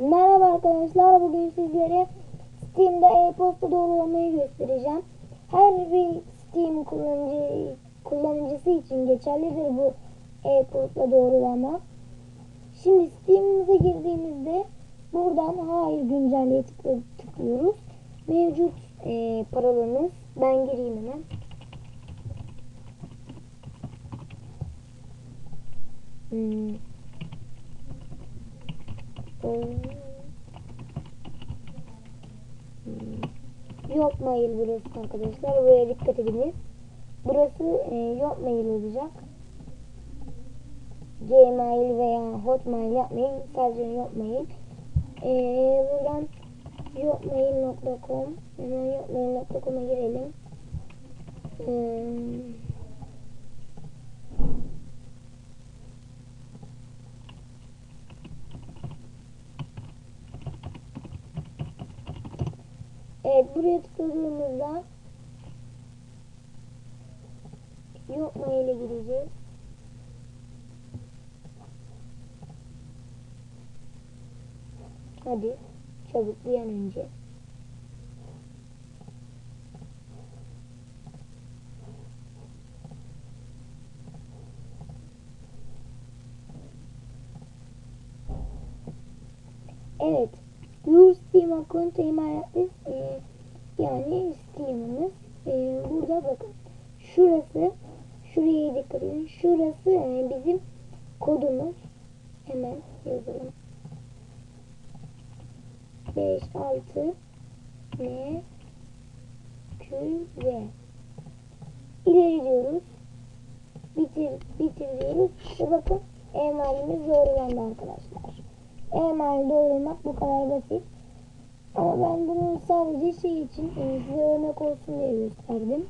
Merhaba arkadaşlar. Bugün sizlere Steam'de e-posta doğrulamayı göstereceğim. Her bir Steam kullanıcı kullanıcısı için geçerlidir bu e-posta doğrulama. Şimdi Steam'imize girdiğimizde buradan hayır güncelleye tıklıyoruz. Mevcut e, paralarımız ben gireyim hemen. Hmm. Yok mail burası arkadaşlar. Buraya dikkat ediniz. Burası e, yok mail olacak. Gmail veya Hotmail yapmayın. Sadece yok mail. E, buradan yokmail.com hemen yokmail.com'a girelim. E, buraya tıkladığımızda yok maile gireceğiz. Hadi çabuk bir an önce. Evet. Your Steam account email e, yani Steam'imiz. E, burada bakın. Şurası şuraya dikkat edin. Şurası e, bizim kodumuz. Hemen yazalım. 5 6 N Q V İleri diyoruz. Bitir, bitir diyoruz. Ve bakın emailimiz doğrulandı arkadaşlar. Email doğrulamak bu kadar basit. Ama ben bunu sadece şey için e, size örnek olsun diye gösterdim.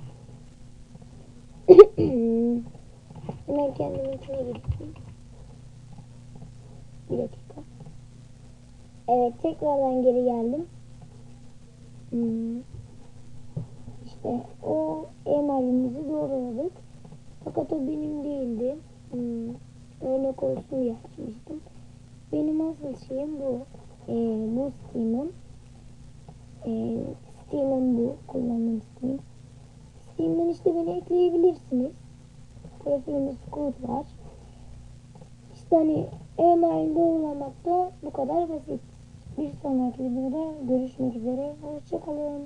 Hemen kendiminkine gideyim. Bir dakika. Evet tekrardan geri geldim. Hmm. İşte o emailimizi doğruladık. Fakat o benim değildi. Hmm. Örnek olsun diye açmıştım. Benim asıl şeyim bu. Ee, bu Steam'im. Ee, Steam'im bu. Kullandığım Steam. Steam'den işte beni ekleyebilirsiniz. Profilimiz kod var. İşte hani e-mail doğrulamak da bu kadar basit. Bir sonraki videoda görüşmek üzere. Hoşçakalın.